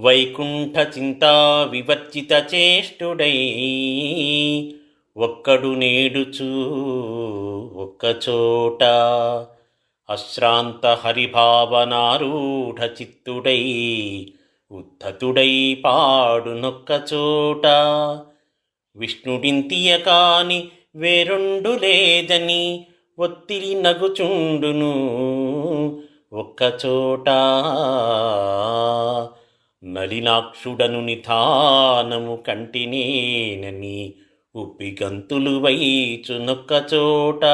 వైకుంఠ చింతా వివర్జిత చేష్టుడై ఒక్కడు నేడుచూ ఒక్కచోట అశ్రాంత హరిభావనారూఢ చిత్తుడై ఉద్ధతుడై పాడునొక్కచోట విష్ణుడింతియ కాని వేరుండు లేదని ఒత్తిడి నగుచుండును ఒక్కచోట నలినాక్షుడను నిధానము కంటినేనని ఉప్పిగంతులు పలుకు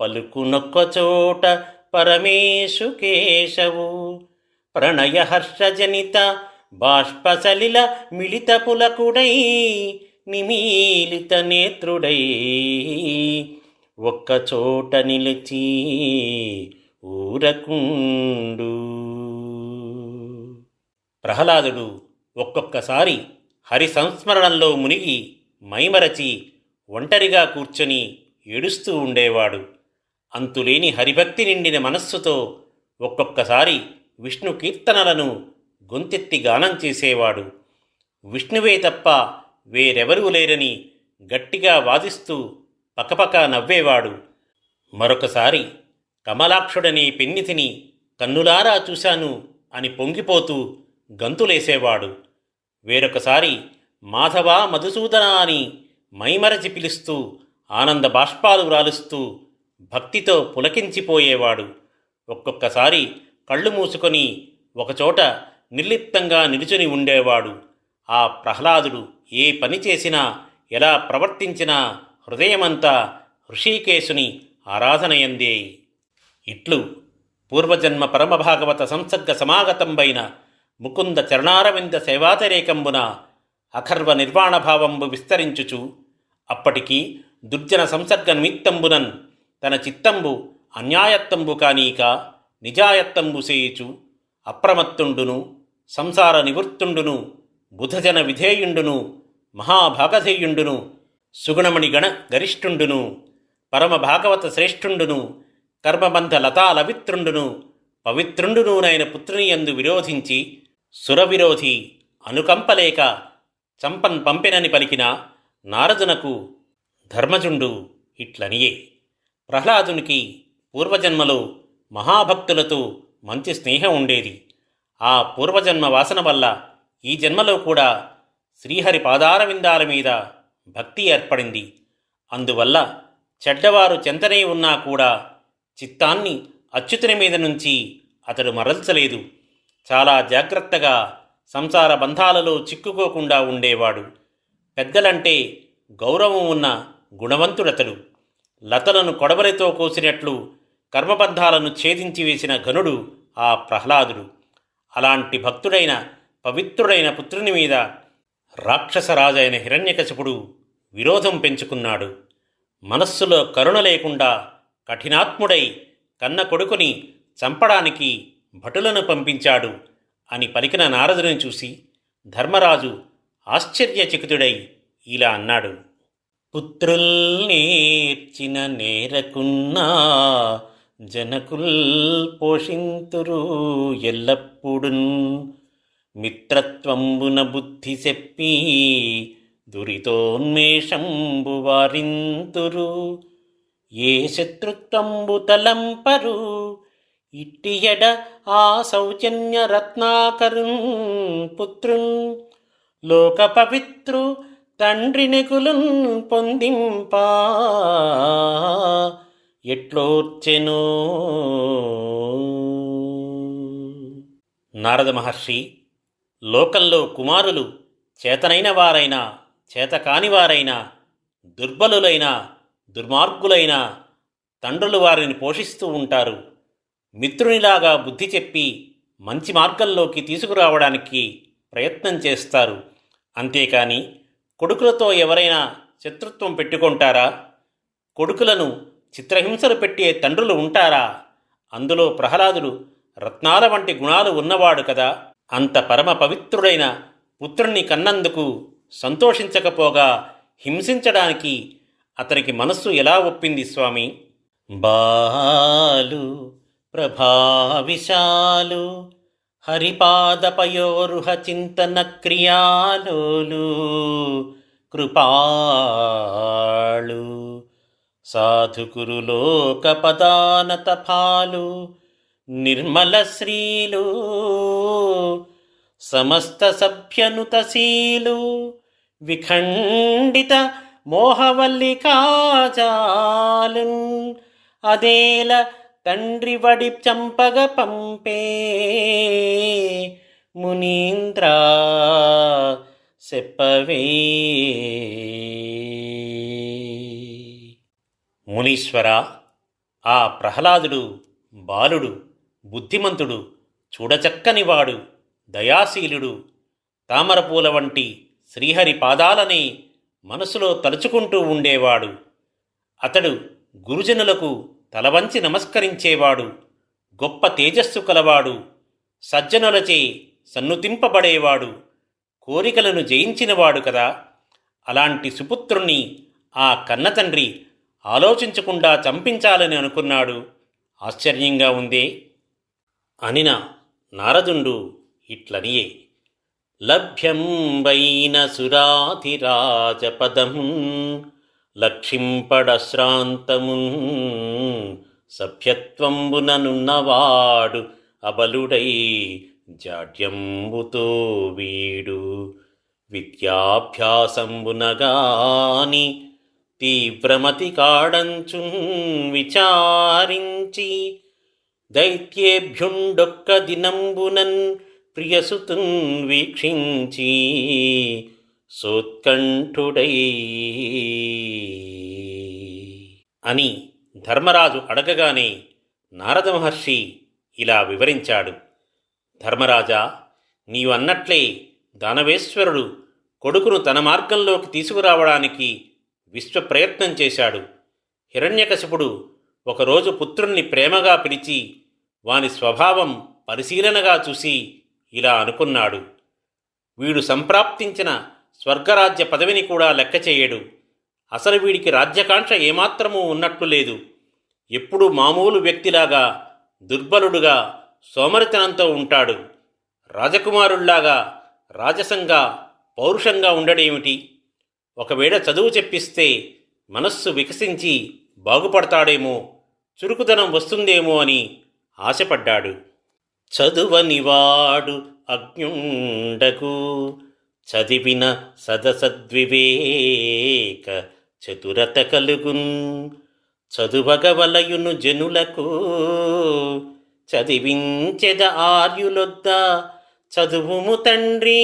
పలుకునొక్కచోట పరమేశు కేశవు. ప్రణయహర్షజనిత బాష్పసలిల మిళిత పులకుడై నిమీలిత నేత్రుడై ఒక్కచోట నిలిచి ఊరకుండు. ప్రహ్లాదుడు ఒక్కొక్కసారి హరి సంస్మరణంలో మునిగి మైమరచి ఒంటరిగా కూర్చొని ఏడుస్తూ ఉండేవాడు. అంతులేని హరిభక్తి నిండిన మనస్సుతో ఒక్కొక్కసారి విష్ణు కీర్తనలను గొంతెత్తి గానం చేసేవాడు. విష్ణువే తప్ప వేరెవరూ లేరని గట్టిగా వాదిస్తూ పకపక నవ్వేవాడు. మరొకసారి కమలాక్షుడనే పెన్నితిని కన్నులారా చూశాను అని పొంగిపోతూ గంతులేసేవాడు. వేరొకసారి మాధవ మధుసూదన అని మైమరచి పిలుస్తూ ఆనంద బాష్పాలు రాలుస్తూ భక్తితో పులకించిపోయేవాడు. ఒక్కొక్కసారి కళ్ళు మూసుకొని ఒకచోట నిర్లిప్తంగా నిలుచుని ఉండేవాడు. ఆ ప్రహ్లాదుడు ఏ పని చేసినా ఎలా ప్రవర్తించినా హృదయమంతా ఋషికేశుని ఆరాధనయందే. ఇట్లు పూర్వజన్మ పరమభాగవత సంసర్గ సమాగతంబైన ముకుంద చరణారవింద సేవాతరేకంబున అఖర్వ నిర్వాణభావంబు విస్తరించుచు అప్పటికి దుర్జన సంసర్గ నిమిత్తంబునన్ తన చిత్తంబు అన్యాయత్తంబు కానీక నిజాయత్తంబు సేయుచు అప్రమత్తుండును సంసార నివృత్తుండును బుధజన విధేయుండును మహాభాగధేయుండును సుగుణమణి గణ గరిష్ఠుండును పరమ భాగవత శ్రేష్ఠుండును కర్మబంధ లతాలవిత్రుండును పవిత్రుండునూనైన పుత్రునియందు విరోధించి సురవిరోధి అనుకంపలేక చంపన్ పంపెనని పలికిన నారదునకు ధర్మజుండు ఇట్లనియే. ప్రహ్లాదునికి పూర్వజన్మలో మహాభక్తులతో మంచి స్నేహం ఉండేది. ఆ పూర్వజన్మ వాసన వల్ల ఈ జన్మలో కూడా శ్రీహరి పాదారవిందాల మీద భక్తి ఏర్పడింది. అందువల్ల చెడ్డవారు చెంతనే ఉన్నా కూడా చిత్తాన్ని అచ్యుతుని మీద నుంచి అతడు మరల్చలేదు. చాలా జాగ్రత్తగా సంసార బంధాలలో చిక్కుకోకుండా ఉండేవాడు. పెద్దలంటే గౌరవం ఉన్న గుణవంతుడతడు. లతలను కొడవలితో కోసినట్లు కర్మబంధాలను ఛేదించి వేసిన ఘనుడు ఆ ప్రహ్లాదుడు. అలాంటి భక్తుడైన పవిత్రుడైన పుత్రుని మీద రాక్షసరాజైన హిరణ్యకశపుడు విరోధం పెంచుకున్నాడు. మనస్సులో కరుణ లేకుండా కఠినాత్ముడై కన్న కొడుకుని చంపడానికి భటులను పంపించాడు అని పలికిన నారదుని చూసి ధర్మరాజు ఆశ్చర్యచకితుడై ఇలా అన్నాడు. పుత్రుల్ నేర్చిన నేరకున్నా జనకుల్ పోషింతురు ఎల్లప్పుడున్. మిత్రత్వంబున బుద్ధి చెప్పి దురితోన్మేషంబు వారింతురు. ఏ శత్రుత్వంబు తలంపరు ఇట్టియడ ఆ సౌజన్య రత్నాకరున్ పుత్రున్ లోక పవిత్రు తండ్రి నెగులున్ పొందింపా. ఎట్లోర్చెనో నారద మహర్షి లోకంలో కుమారులు చేతనైన వారైనా చేతకాని వారైనా దుర్బలులైన దుర్మార్గులైన తండ్రులు వారిని పోషిస్తూ ఉంటారు. మిత్రునిలాగా బుద్ధి చెప్పి మంచి మార్గంలోకి తీసుకురావడానికి ప్రయత్నం చేస్తారు. అంతేకాని కొడుకులతో ఎవరైనా శత్రుత్వం పెట్టుకుంటారా? కొడుకులను చిత్రహింసలు పెట్టే తండ్రులు ఉంటారా? అందులో ప్రహ్లాదుడు రత్నాల వంటి గుణాలు ఉన్నవాడు కదా. అంత పరమ పవిత్రుడైన పుత్రుణ్ణి కన్నందుకు సంతోషించకపోగా హింసించడానికి అతనికి మనస్సు ఎలా ఒప్పింది స్వామి? బాలు ప్రభావిశాలు హరిపాదపయోరుహ చింతన క్రియాలోలు కృపాళు సాధుకురు లోక పదానత ఫాలు నిర్మల శ్రీలు సమస్త సభ్యనుతశీలు విఖండిత మోహవల్లికాజాలు అదేల తండ్రి వడి చంపగ పంపే మునీంద్ర చెప్పవే మునీశ్వర ఆ ప్రహ్లాదుడు బాలుడు బుద్ధిమంతుడు చూడచక్కనివాడు దయాశీలుడు తామరపూల వంటి శ్రీహరి పాదాలని మనసులో తలుచుకుంటూ ఉండేవాడు. అతడు గురుజనులకు తలవంచి నమస్కరించేవాడు గొప్ప తేజస్సు కలవాడు సజ్జనులచే సన్నుతింపబడేవాడు కోరికలను జయించినవాడు కదా. అలాంటి సుపుత్రుణ్ణి ఆ కన్నతండ్రి ఆలోచించకుండా చంపించాలని అనుకున్నాడు. ఆశ్చర్యంగా ఉందే. అనిన నారదుండు ఇట్లనియే. లభ్యం వైన సురాధిరాజపదం లక్షింపడశ్రాంతమున్ సభ్యత్వంబుననున్నవాడు అబలుడై జాడ్యంబుతో వీడు. విద్యాభ్యాసంబునగాని తీవ్రమతి కాడంచున్ విచారించి దైత్యేభ్యుండొక్క దినంబునన్ ప్రియసుతున్ వీక్షించి సోత్కంఠుడై. అని ధర్మరాజు అడగగానే నారద మహర్షి ఇలా వివరించాడు. ధర్మరాజా నీవు అన్నట్లే దానవేశ్వరుడు కొడుకును తన మార్గంలోకి తీసుకురావడానికి విశ్వ ప్రయత్నం చేశాడు. హిరణ్యకశిపుడు ఒకరోజు పుత్రుణ్ణి ప్రేమగా పిలిచి వాని స్వభావం పరిశీలనగా చూసి ఇలా అనుకున్నాడు. వీడు సంప్రాప్తించిన స్వర్గరాజ్య పదవిని కూడా లెక్క చేయడు. అసలు వీడికి రాజ్యకాంక్ష ఏమాత్రమూ ఉన్నట్లు లేదు. ఎప్పుడు మామూలు వ్యక్తిలాగా దుర్బలుడుగా సోమరితనంతో ఉంటాడు. రాజకుమారుల్లాగా రాజసంగా పౌరుషంగా ఉండడేమిటి? ఒకవేళ చదువు చెప్పిస్తే మనస్సు వికసించి బాగుపడతాడేమో చురుకుదనం వస్తుందేమో అని ఆశపడ్డాడు. చదువనివాడు అజ్ఞుండకు చదివిన సదసద్వివేక చతురత కలుగున్. చదువగవలయును జనులకు చదివించెద ఆర్యులొద్ద చదువుము తండ్రి.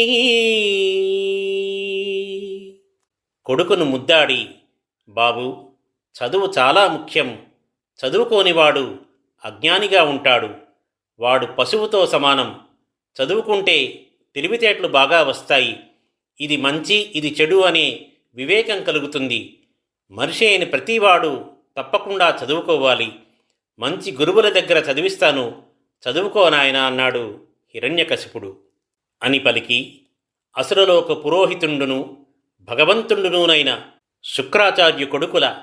కొడుకును ముద్దాడి బాబు చదువు చాలా ముఖ్యం. చదువుకోనివాడు అజ్ఞానిగా ఉంటాడు. వాడు పశువుతో సమానం. చదువుకుంటే తెలివితేటలు బాగా వస్తాయి. ఇది మంచి ఇది చెడు అనే వివేకం కలుగుతుంది. మనిషి అయిన ప్రతివాడు తప్పకుండా చదువుకోవాలి. మంచి గురువుల దగ్గర చదివిస్తాను. చదువుకో నాయన అన్నాడు హిరణ్యకశిపుడు. అని పలికి అసురలోక పురోహితుండును భగవంతుండునూనైన శుక్రాచార్యు కొడుకుల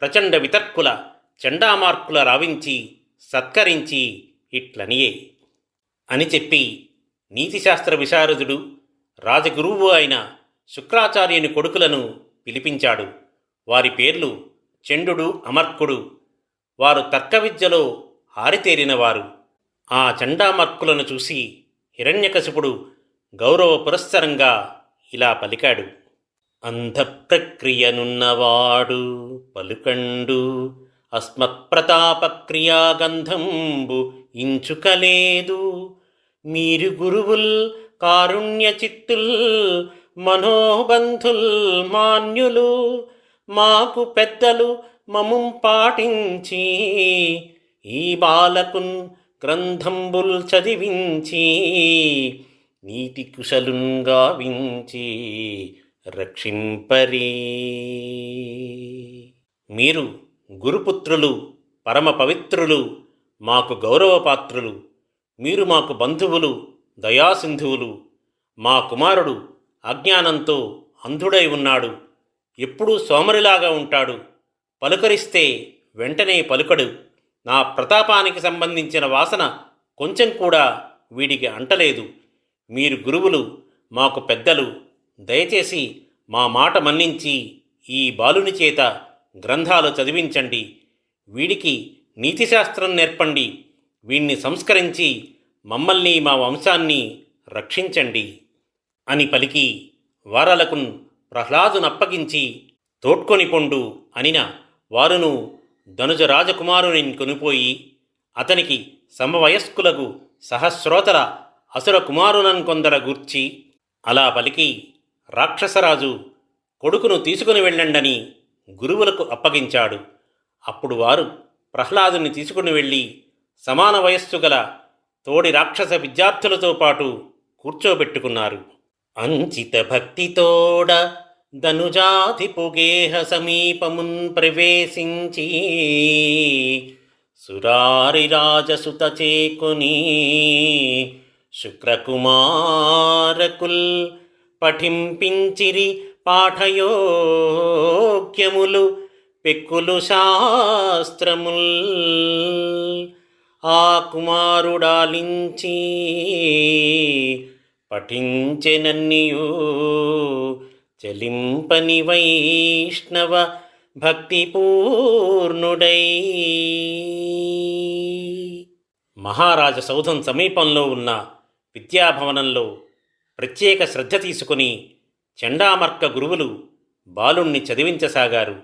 ప్రచండ వితర్కుల చండామార్కుల రావించి సత్కరించి ఇట్లనియే. అని చెప్పి నీతిశాస్త్ర విశారదుడు రాజగురువు అయిన శుక్రాచార్యుని కొడుకులను పిలిపించాడు. వారి పేర్లు చండు అమర్కుడు. వారు తర్క విద్యలో ఆరితేరినవారు ఆ చండామర్కులను చూసి హిరణ్యకశిపుడు గౌరవ పురస్సరంగా ఇలా పలికాడు. అంధప్రక్రియనున్నవాడు పలుకండు అస్మత్ప్రతాపక్రియాగంధంబు ఇంచుకలేదు. మీరు గురువుల్ కారుణ్య చిత్తుల్ మనోబంధుల్ మాన్యులు మాకు పెద్దలు మముం పాటించి ఈ బాలకున్ గ్రంథంబుల్ చదివించి నీతి కుశలున్ గావించి రక్షింపరి. మీరు గురుపుత్రులు పరమ పవిత్రులు మాకు గౌరవపాత్రులు మీరు మాకు బంధువులు దయాసింధువులు. మా కుమారుడు అజ్ఞానంతో అంధుడై ఉన్నాడు. ఎప్పుడూ సోమరిలాగా ఉంటాడు. పలుకరిస్తే వెంటనే పలుకడు. నా ప్రతాపానికి సంబంధించిన వాసన కొంచెం కూడా వీడికి అంటలేదు. మీరు గురువులు మాకు పెద్దలు దయచేసి మా మాట మన్నించి ఈ బాలుని చేత గ్రంథాలు చదివించండి. వీడికి నీతిశాస్త్రం నేర్పండి. వీణ్ణి సంస్కరించి మమ్మల్ని మా వంశాన్ని రక్షించండి అని పలికి వారలకు ప్రహ్లాదునప్పగించి తోడ్కొని పొండు అనిన వారును ధనుజ రాజకుమారుని కొనిపోయి అతనికి సమవయస్కులకు సహస్రోతల అసుర కుమారునన్ కొందర గూర్చి అలా పలికి రాక్షసరాజు కొడుకును తీసుకుని వెళ్ళండని గురువులకు అప్పగించాడు. అప్పుడు వారు ప్రహ్లాదుని తీసుకుని వెళ్ళి సమాన వయస్సు గల తోడి రాక్షస విద్యార్థులతో పాటు కూర్చోబెట్టుకున్నారు. అంచిత భక్తితోడ ధనుజాధిపుగేహ సమీపమున్ ప్రవేశించి సురారి రాజసుత చేకుని శుక్రకుమారకుల్ పఠింపించిరి పాఠయోగ్యములు పెక్కులు శాస్త్రముల్ ఆ కుమారుడాలించి పఠించెనన్నియు చలింపని వైష్ణవ భక్తి పూర్ణుడై మహారాజ సౌధం సమీపంలో ఉన్న విద్యాభవనంలో ప్రత్యేక శ్రద్ధ తీసుకుని చండామర్క గురువులు బాలుణ్ణి చదివించసాగారు.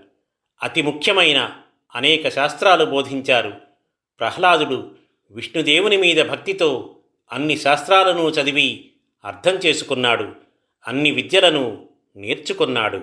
అతి ముఖ్యమైన అనేక శాస్త్రాలు బోధించారు. ప్రహ్లాదుడు విష్ణుదేవుని మీద భక్తితో అన్ని శాస్త్రాలను చదివి అర్థం చేసుకున్నాడు అన్ని విద్యలను నేర్చుకున్నాడు.